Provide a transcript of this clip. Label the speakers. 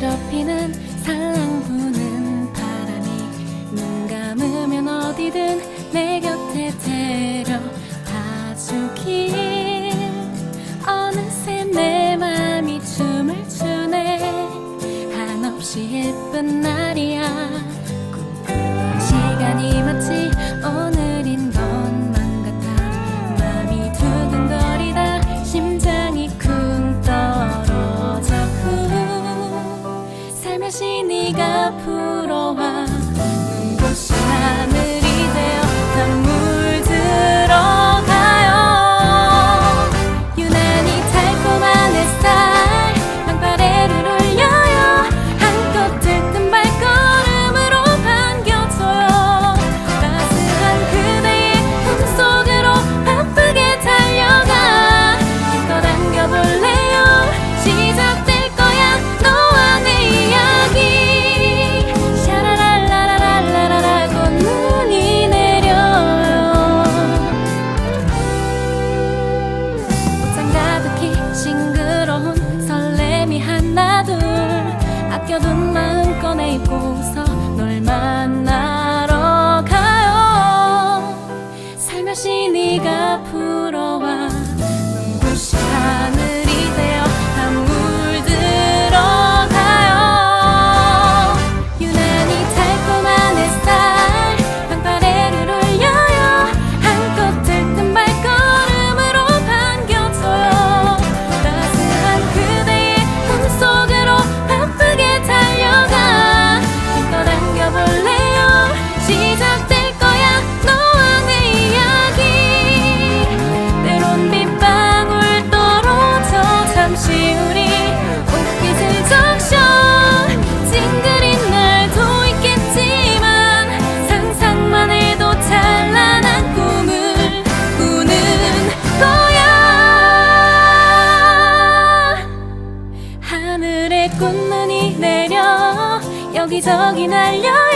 Speaker 1: 괴롭히는 사랑 부는 바람이 눈 감으면 어디든 내 곁에 데려다주기. 어느새 내 맘이 춤을 추네. 한없이 예쁜 날. 살며시 네가 풀어와 눈부신 하늘 아껴둔 마음 꺼내 입고서 널 만나러 가요. 살며시 네가 푸 여기저기 날려